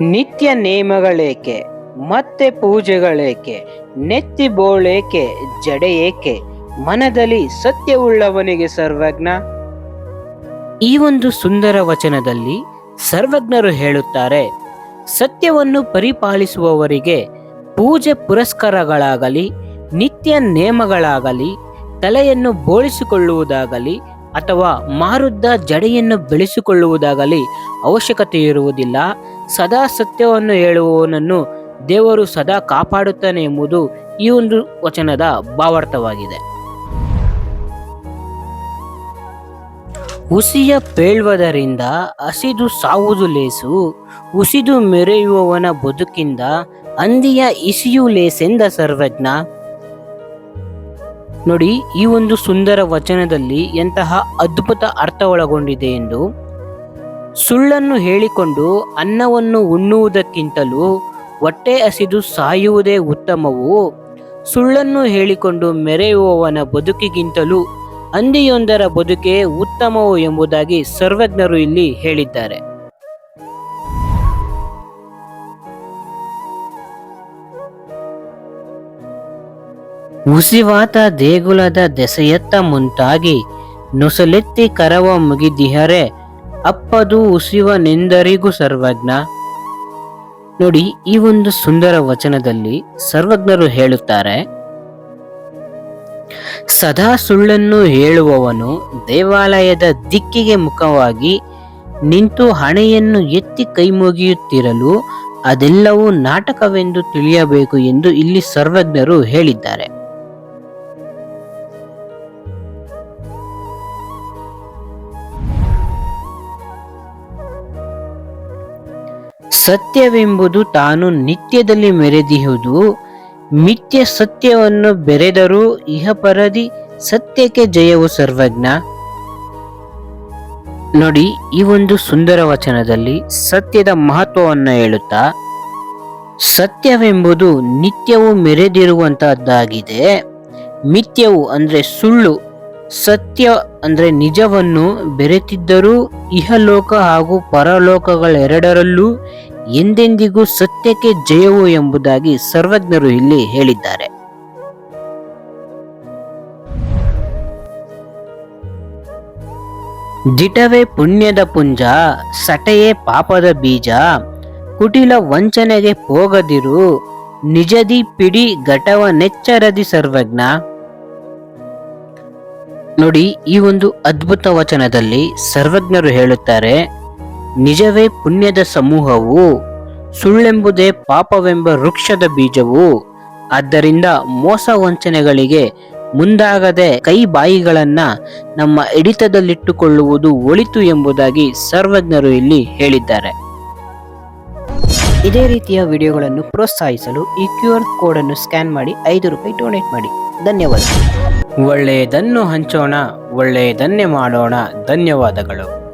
ನಿತ್ಯ ನೇಮಗಳೇಕೆ, ಮತ್ತೆ ಪೂಜೆಗಳೇಕೆ, ನೆತ್ತಿ ಬೋಳೇಕೆ ಜಡೆ ಏಕೆ ಮನದಲ್ಲಿ ಸತ್ಯವುಳ್ಳವನಿಗೆ ಸರ್ವಜ್ಞ? ಈ ಒಂದು ಸುಂದರ ವಚನದಲ್ಲಿ ಸರ್ವಜ್ಞರು ಹೇಳುತ್ತಾರೆ, ಸತ್ಯವನ್ನು ಪರಿಪಾಲಿಸುವವರಿಗೆ ಪೂಜೆ ಪುರಸ್ಕಾರಗಳಾಗಲಿ, ನಿತ್ಯ ನೇಮಗಳಾಗಲಿ, ತಲೆಯನ್ನು ಬೋಳಿಸಿಕೊಳ್ಳುವುದಾಗಲಿ, ಅಥವಾ ಮಾರುದ್ದ ಜಡೆಯನ್ನು ಬೆಳೆಸಿಕೊಳ್ಳುವುದಾಗಲಿ ಅವಶ್ಯಕತೆ ಇರುವುದಿಲ್ಲ ಸದಾ ಸತ್ಯವನ್ನು ಹೇಳುವವನನ್ನು ದೇವರು ಸದಾ ಕಾಪಾಡುತ್ತಾನೆ ಎಂಬುದು ಈ ಒಂದು ವಚನದ ಭಾವಾರ್ಥವಾಗಿದೆ. ಉಸಿಯ ಪೇಳ್ವದರಿಂದ ಹಸಿದು ಸಾವುದು ಲೇಸು, ಉಸಿದು ಮೆರೆಯುವವನ ಬದುಕಿಂದ ಅಂದಿಯ ಇಸಿಯು ಲೇಸೆಂದ ಸರ್ವಜ್ಞ. ನೋಡಿ, ಈ ಒಂದು ಸುಂದರ ವಚನದಲ್ಲಿ ಎಂತಹ ಅದ್ಭುತ ಅರ್ಥ ಒಳಗೊಂಡಿದೆ ಎಂದು ಸುಳ್ಳನ್ನು ಹೇಳಿಕೊಂಡು ಅನ್ನವನ್ನು ಉಣ್ಣುವುದಕ್ಕಿಂತಲೂ ಹೊಟ್ಟೆ ಹಸಿದು ಸಾಯುವುದೇ ಉತ್ತಮವು, ಸುಳ್ಳನ್ನು ಹೇಳಿಕೊಂಡು ಮೆರೆಯುವವನ ಬದುಕಿಗಿಂತಲೂ ಹಂದಿಯೊಂದರ ಬದುಕೇ ಉತ್ತಮವು ಎಂಬುದಾಗಿ ಸರ್ವಜ್ಞರು ಇಲ್ಲಿ ಹೇಳಿದ್ದಾರೆ. ಉಸಿವಾತ ದೇಗುಲದ ದೆಸೆಯತ್ತ ಮುಂತಾಗಿ ನುಸಲೆತ್ತಿ ಕರವ ಮುಗಿದಿಹರೆ ಅಪ್ಪದು ಉಸಿವನೆಂದರಿಗೂ ಸರ್ವಜ್ಞ. ನೋಡಿ, ಈ ಒಂದು ಸುಂದರ ವಚನದಲ್ಲಿ ಸರ್ವಜ್ಞರು ಹೇಳುತ್ತಾರೆ, ಸದಾ ಸುಳ್ಳನ್ನು ಹೇಳುವವನು ದೇವಾಲಯದ ದಿಕ್ಕಿಗೆ ಮುಖವಾಗಿ ನಿಂತು ಹಣೆಯನ್ನು ಎತ್ತಿ ಕೈ ಮುಗಿಯುತ್ತಿರಲು ಅದೆಲ್ಲವೂ ನಾಟಕವೆಂದು ತಿಳಿಯಬೇಕು ಎಂದು ಇಲ್ಲಿ ಸರ್ವಜ್ಞರು ಹೇಳಿದ್ದಾರೆ. ಸತ್ಯವೆಂಬುದು ತಾನು ನಿತ್ಯದಲ್ಲಿ ಮೆರೆದಿಹುದು. ಮಿಥ್ಯ ಸತ್ಯವನ್ನು ಬೆರೆದರೂ ಇಹಪರದಿ ಸತ್ಯಕ್ಕೆ ಜಯವು ಸರ್ವಜ್ಞ. ನೋಡಿ, ಈ ಒಂದು ಸುಂದರ ವಚನದಲ್ಲಿ ಸತ್ಯದ ಮಹತ್ವವನ್ನು ಹೇಳುತ್ತಾ, ಸತ್ಯವೆಂಬುದು ನಿತ್ಯವು ಮೆರೆದಿರುವಂತಹದ್ದಾಗಿದೆ. ಮಿಥ್ಯವು ಅಂದರೆ ಸುಳ್ಳು, ಸತ್ಯ ಅಂದರೆ ನಿಜವನ್ನು ಬೆರೆತಿದ್ದರೂ ಇಹಲೋಕ ಹಾಗೂ ಪರಲೋಕಗಳೆರಡರಲ್ಲೂ ಎಂದೆಂದಿಗೂ ಸತ್ಯಕ್ಕೆ ಜಯವು ಎಂಬುದಾಗಿ ಸರ್ವಜ್ಞರು ಇಲ್ಲಿ ಹೇಳಿದ್ದಾರೆ. ದಿಟವೇ ಪುಣ್ಯದ ಪುಂಜ, ಸಟೆಯೇ ಪಾಪದ ಬೀಜ, ಕುಟಿಲ ವಂಚನೆಗೆ ಹೋಗದಿರು ನಿಜದಿ ಪಿಡಿ ಘಟವ ನೆಚ್ಚರದಿ ಸರ್ವಜ್ಞ. ನೋಡಿ, ಈ ಒಂದು ಅದ್ಭುತ ವಚನದಲ್ಲಿ ಸರ್ವಜ್ಞರು ಹೇಳುತ್ತಾರೆ ನಿಜವೇ ಪುಣ್ಯದ ಸಮೂಹವು ಸುಳ್ಳೆಂಬುದೇ ಪಾಪವೆಂಬ ವೃಕ್ಷದ ಬೀಜವು. ಆದ್ದರಿಂದ ಮೋಸ ವಂಚನೆಗಳಿಗೆ ಮುಂದಾಗದೆ ಕೈ ಬಾಯಿಗಳನ್ನ ನಮ್ಮ ಹಿಡಿತದಲ್ಲಿಟ್ಟುಕೊಳ್ಳುವುದು ಒಳಿತು ಎಂಬುದಾಗಿ ಸರ್ವಜ್ಞರು ಇಲ್ಲಿ ಹೇಳಿದ್ದಾರೆ. ಇದೇ ರೀತಿಯ ವಿಡಿಯೋಗಳನ್ನು ಪ್ರೋತ್ಸಾಹಿಸಲು ಈ ಕ್ಯೂ ಆರ್ ಕೋಡ್ ಅನ್ನು ಸ್ಕ್ಯಾನ್ ಮಾಡಿ ಐದು ರೂಪಾಯಿ ಡೊನೇಟ್ ಮಾಡಿ. ಧನ್ಯವಾದ ಒಳ್ಳೆಯದನ್ನು ಹಂಚೋಣ, ಒಳ್ಳೆಯದನ್ನೇ ಮಾಡೋಣ. ಧನ್ಯವಾದಗಳು.